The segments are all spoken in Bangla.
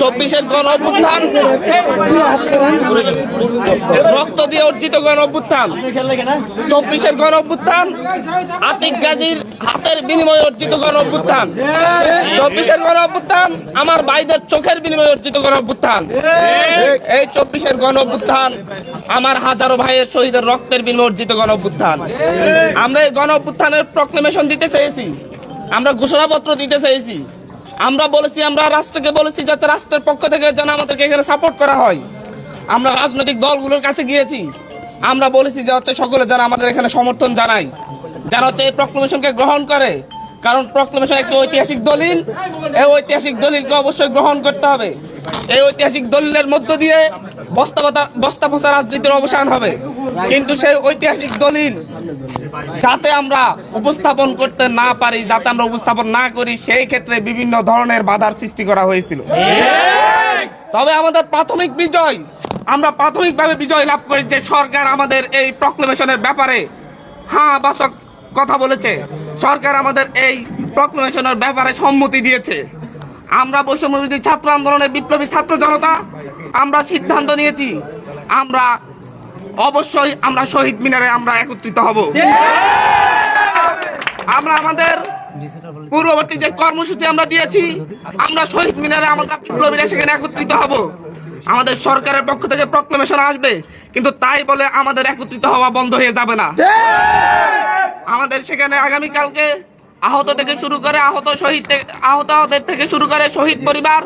চব্বিশের গণ অভ্যুত্থান। রক্ত দিয়ে অর্জিত গণ অভ্যুত্থান। চব্বিশের গণ অভ্যুত্থান। আতিক গাজীর হাতের বিনিময়ে অর্জিত গণ অভ্যুত্থান। চব্বিশের গণ অভ্যুত্থান, আমার ভাইদের চোখের বিনিময়ে অর্জিত গণ অভ্যুত্থান। এই চব্বিশের গণ অভ্যুত্থান, আমার হাজারো ভাইয়ের শহীদের রক্তের বিনিময়ে অর্জিত গণ অভ্যুত্থান। আমরা এই গণ অভ্যুত্থানের প্রক্লেমেশন দিতে চেয়েছি। আমরা ঘোষণাপত্র দিতে চেয়েছি আমরা বলেছি, আমরা রাষ্ট্রকে বলেছি যাতে রাষ্ট্রের পক্ষ থেকে যেন আমাদেরকে এখানে সাপোর্ট করা হয়। আমরা রাজনৈতিক দলগুলোর কাছে গিয়েছি। আমরা বলেছি যে হচ্ছে সকলে যারা আমাদের এখানে সমর্থন জানায় যারা হচ্ছে এই প্রক্লেমেশনকে গ্রহণ করে। কারণ প্রক্লেমেশন একটি ঐতিহাসিক দলিল। এই ঐতিহাসিক দলিলকে অবশ্যই গ্রহণ করতে হবে। এই ঐতিহাসিক দলিলের মধ্য দিয়ে বস্তা বস্তা পচা রাজনীতির অবসান হবে। কিন্তু সেই ঐতিহাসিক দলিল যাতে আমরা উপস্থাপন করতে না পারি, যাতে আমরা উপস্থাপন না করি, সেই ক্ষেত্রে বিভিন্ন ধরনের বাধার সৃষ্টি করা হয়েছিল। তবে আমাদের প্রাথমিক বিজয়, আমরা প্রাথমিকভাবে বিজয় লাভ করি যে সরকার আমাদের এই প্রক্লেমেশনের ব্যাপারে হ্যাঁ বাসক কথা বলেছে, সরকার আমাদের এই প্রক্লেমেশনের ব্যাপারে সম্মতি দিয়েছে। আমরা বৈষম্যবিরোধী ছাত্র আন্দোলনের বিপ্লবী ছাত্র জনতা, আমরা সিদ্ধান্ত নিয়েছি, আমরা অবশ্যই আমরা শহীদ মিনারে আমরা একত্রিত হব। আমরা আমাদের পূর্ববর্তী যে কর্মসূচি আমরা দিয়েছি, আমরা শহীদ মিনারে আমরা বিপ্লবীরা সেখানে একত্রিত হব। আমাদের সরকারের পক্ষ থেকে প্রক্লেমেশন আসবে, কিন্তু তাই বলে আমাদের একত্রিত হওয়া বন্ধ হয়ে যাবে না। আমাদের সেখানে আগামীকালকে আহত থেকে শুরু করে আহত শহীদ আহতদের থেকে শুরু করে শহীদ পরিবার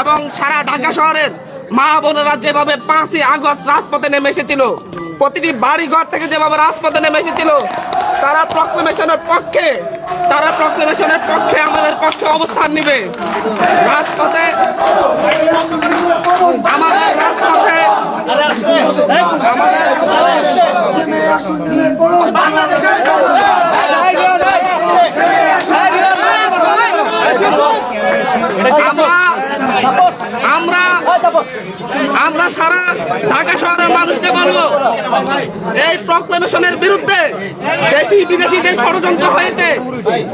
এবং সারা ঢাকা শহরের মা বোনেরা যেভাবে পাঁচই আগস্ট রাজপথে নেমে এসেছিল, প্রতিটি বাড়ি ঘর থেকে যেভাবে রাজপথে নেমে এসেছিল, তারা প্রক্লেমেশনের পক্ষে, তারা প্রক্লেমেশনের পক্ষে আমাদের পক্ষে অবস্থান নিবে। রাজপথে, আমাদের রাজপথে আমরা আমরা আমরা সারা ঢাকা শহরের মানুষকে বলব এই প্রক্লেমেশনের বিরুদ্ধে দেশি বিদেশি যে ষড়যন্ত্র হয়েছে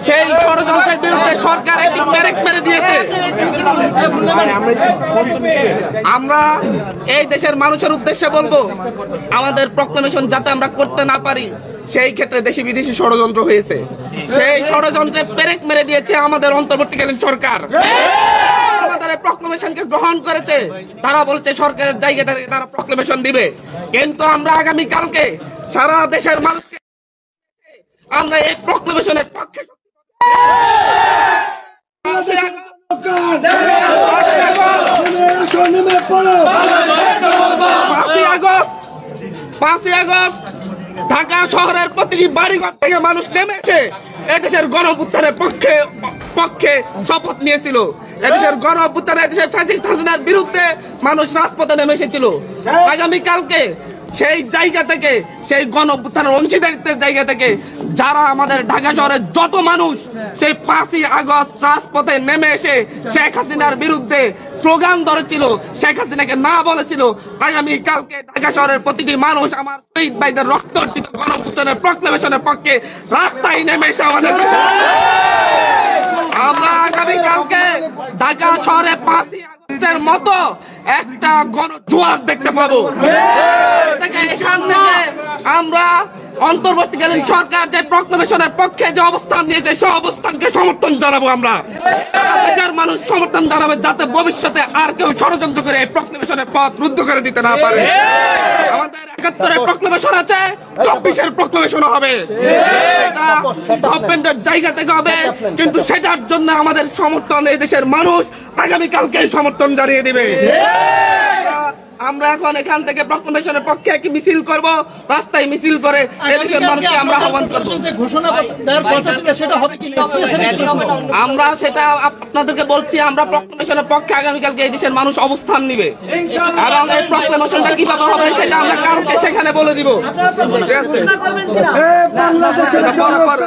সেই ষড়যন্ত্রের বিরুদ্ধে সরকার একটি পেরেক মেরে দিয়েছে। আমরা এই দেশের মানুষের উদ্দেশ্যে বলব আমাদের প্রক্লেমেশন যাতে আমরা করতে না পারি সেই ক্ষেত্রে দেশি বিদেশি ষড়যন্ত্র হয়েছে। সেই ষড়যন্ত্রে পেরেক মেরে দিয়েছে আমাদের অন্তর্বর্তীকালীন সরকার। প্রক্লেমেশনকে গ্রহণ করেছে, তারা বলছে সরকারের জায়গাটা তারা প্রক্লেমেশন দিবে। কিন্তু আমরা আগামী কালকে সারা দেশের মানুষকে আমরা এই প্রক্লেমেশনের পক্ষে পাঁচই আগস্ট ঢাকা শহরের প্রতিটি বাড়িঘর থেকে মানুষ নেমেছে, এদেশের গণ অভ্যুত্থানের পক্ষে পক্ষে শপথ নিয়েছিল। এদেশের গণ অভ্যুত্থানে এদেশের ফ্যাসিস্ট হাসিনার বিরুদ্ধে মানুষ রাজপথে নেমে এসেছিল। আগামী কালকে সেই জায়গা থেকে, সেই গণ অভ্যুত্থানের অংশীদারিত্বের জায়গা থেকে যারা আমাদের ঢাকা শহরের যত মানুষ সেই পাঁচই আগস্ট রাজপথে নেমে এসে শেখ হাসিনার বিরুদ্ধে স্লোগান ধরেছিল। শেখ হাসিনাকে না বলেছিল। আগামী কালকে ঢাকা শহরের প্রতিটি মানুষ আমার শহীদ ভাইদের রক্ত অর্জিত গণপুত্রের প্রক্লেমেশনের পক্ষে রাস্তায় নেমে এসে আমাদের আমরা আগামী কালকে ঢাকা শহরে পাঁচই আগস্টের মতো একটা গণ জোয়ার দেখতে পাবো। এখান আমরা অন্তর্বর্তীকালীন সরকার যে প্রক্লেমেশনের পক্ষে যে অবস্থান নিয়েছে, সেই অবস্থানকে সমর্থন জানাব আমরা। দেশের মানুষ সমর্থন জানাবে যাতে ভবিষ্যতে আর কেউ ষড়যন্ত্র করে এই প্রক্লেমেশনের পথ রুদ্ধ করে দিতে না পারে। একাত্তরের প্রক্লেমেশন আছে চব্বিশের প্রক্লেমেশন হবে। গভর্নমেন্টের জায়গা থেকে হবে কিন্তু সেটার জন্য আমাদের সমর্থন এই দেশের মানুষ আগামীকালকে সমর্থন জানিয়ে দিবে। আমরা এখন এখান থেকে প্রক্লেমেশনের পক্ষে একটি মিছিল করব রাস্তায় মিছিল করে এই মানুষকে আমরা আহ্বান করব। কি আমরা সেটা আপনাদেরকে বলছি আমরা প্রক্লেমেশনের পক্ষে আগামীকালকে এই দেশের মানুষ অবস্থান নিবে। এবং এই প্রক্লেমেশনটা কীভাবে হবে সেটা আমরা কালকে সেখানে বলে দিব। ঠিক আছে? বাংলাদেশের জনগণ।